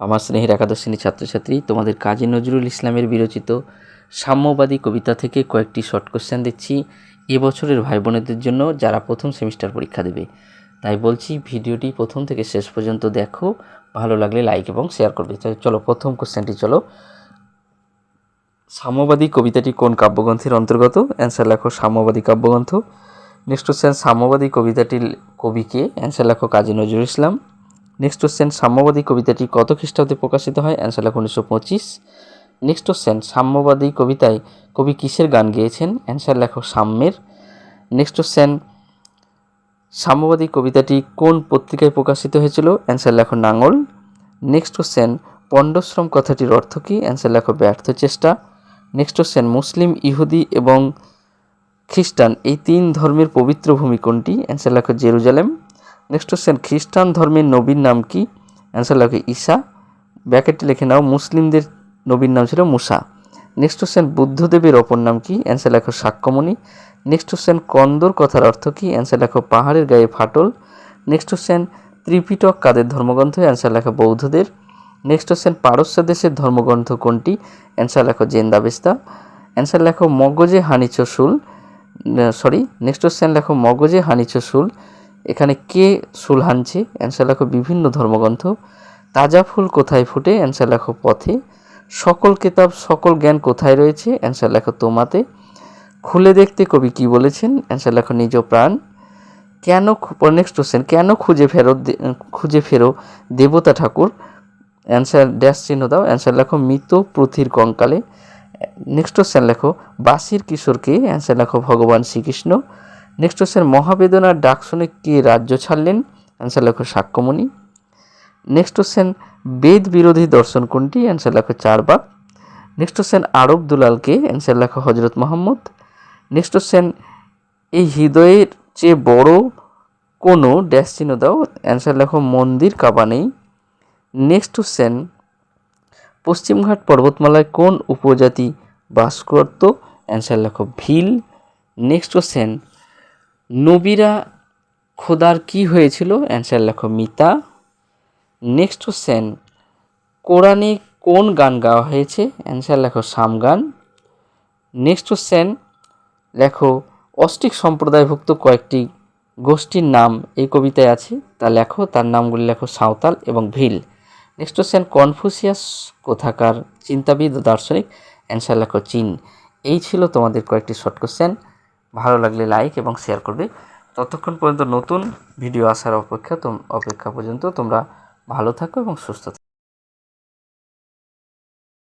আমার স্নেহের একাদশ শ্রেণির ছাত্রছাত্রী, তোমাদের কাজী নজরুল ইসলামের বিরচিত সাম্যবাদী কবিতা থেকে কয়েকটি শর্ট কোশ্চেন দিচ্ছি। এবছরের ভাই বোনেদের জন্য যারা প্রথম সেমিস্টার পরীক্ষা দেবে। তাই বলছি, ভিডিওটি প্রথম থেকে শেষ পর্যন্ত দেখো। ভালো লাগলে লাইক এবং শেয়ার করবে। চলো, প্রথম কোশ্চেনটি চলো। সাম্যবাদী কবিতাটি কোন কাব্যগ্রন্থের অন্তর্গত? অ্যান্সার লেখো, সাম্যবাদী কাব্যগ্রন্থ। নেক্সট কোশ্চেন সাম্যবাদী কবিতাটির কবিকে অ্যান্সার লেখো কাজী নজরুল ইসলাম। নেক্সট কোশ্চেন সাম্যবাদী কবিতাটি কত খ্রিস্টাব্দে প্রকাশিত হয়? অ্যান্সার লেখো উনিশশো পঁচিশ। নেক্সট কোশ্চেন সাম্যবাদী কবিতায় কবি কিসের গান গেয়েছেন? অ্যান্সার লেখো সাম্যের। নেক্সট কোশ্চেন সাম্যবাদী কবিতাটি কোন পত্রিকায় প্রকাশিত হয়েছিল? অ্যান্সার লেখো নাঙল। নেক্সট কোশ্চেন পণ্ডশ্রম কথাটির অর্থ কী? অ্যান্সার লেখো ব্যর্থ চেষ্টা। নেক্সট কোশ্চেন মুসলিম, ইহুদি এবং খ্রিস্টান, এই তিন ধর্মের পবিত্র ভূমি কোনটি? অ্যান্সার লেখো জেরুজালেম। নেক্সট কোশ্চেন খ্রিস্টান ধর্মের নবীর নাম কি? অ্যান্সার লেখো ঈসা ব্যাকেটে লিখে নাও, মুসলিমদের নবীর নাম ছিল মুসা। নেক্সট কোশ্চেন বুদ্ধদেবের অপর নাম কি? অ্যান্সার লেখো সাক্ষ্যমণি। নেক্সট কোশ্চেন কন্দর কথার অর্থ কি? অ্যান্সার লেখো পাহাড়ের গায়ে ফাটল। নেক্সট কোশ্চেন ত্রিপিটক কাদের ধর্মগ্রন্থ? অ্যান্সার লেখো বৌদ্ধদের। নেক্সট কোশ্চেন পারস্য দেশের ধর্মগ্রন্থ কোনটি? অ্যান্সার লেখো জেন্দাবেস্তা অ্যান্সার লেখো মগজে হানিচ শুল সরি নেক্সট কোশ্চেন লেখো মগজে হানিচ শুল এখানে কে শুল হানছে? অ্যান্সার লেখো বিভিন্ন ধর্মগ্রন্থ। তাজা ফুল কোথায় ফুটে? অ্যান্সার লেখো পথে। সকল কেতাব, সকল জ্ঞান কোথায় রয়েছে? অ্যান্সার লেখো তোমাতে। খুলে দেখতে কবি কি বলেছেন? অ্যান্সার লেখো নিজ প্রাণ। কেন নেক্সট কোশ্চেন কেন খুঁজে ফেরো খুঁজে ফেরো দেবতা ঠাকুর? অ্যান্সার ড্যাশ চিহ্ন দাও। অ্যান্সার লেখো মৃত পৃথির কঙ্কালে। নেক্সট কোশ্চেন লেখো বাসির কিশোরকে? অ্যান্সার লেখো ভগবান শ্রীকৃষ্ণ। নেক্সট কোশ্চেন মহাবেদনার ডাক শুনে কে রাজ্য ছাড়লেন? অ্যান্সার লেখো সাক্ষ্যমণি। নেক্সট কোশ্চেন বেদ বিরোধী দর্শন কোনটি? অ্যান্সার লেখো চারবাক নেক্সট কোশ্চেন আরব দুলালকে অ্যান্সার লেখো হজরত মোহাম্মদ। নেক্সট কোশ্চেন এই হৃদয়ের চেয়ে বড় কোনো ড্যাশ চিহ্ন দাও। অ্যান্সার লেখো মন্দির কাবা নেই নেক্সট কোশ্চেন পশ্চিমঘাট পর্বতমালায় কোন উপজাতি বাস করত? অ্যান্সার লেখো ভিল। নেক্সট কোশ্চেন নবীরা খোদার কি হয়েছিল? অ্যান্সার লেখো, মিতা। নেক্সট কোশ্চেন কোরআনে কোন গান গাওয়া হয়েছে? অ্যান্সার লেখো সাম গান নেক্সট কোশ্চেন লেখো অস্টিক সম্প্রদায়ভুক্ত কয়েকটি গোষ্ঠীর নাম এই কবিতায় আছে। তা লেখো, তার নামগুলি লেখো, সাঁওতাল এবং ভিল। নেক্সট কোশ্চেন কনফুসিয়াস কোথাকার চিন্তাবিদ ও দার্শনিক? অ্যান্সার লেখো, চীন। এই ছিল তোমাদের কয়েকটি শর্ট কোশ্চেন ভালো লাগলে লাইক এবং শেয়ার করবে। ততক্ষণ পর্যন্ত নতুন ভিডিও আসার অপেক্ষা অপেক্ষা পর্যন্ত তোমরা ভালো থাকো এবং সুস্থ থাকো।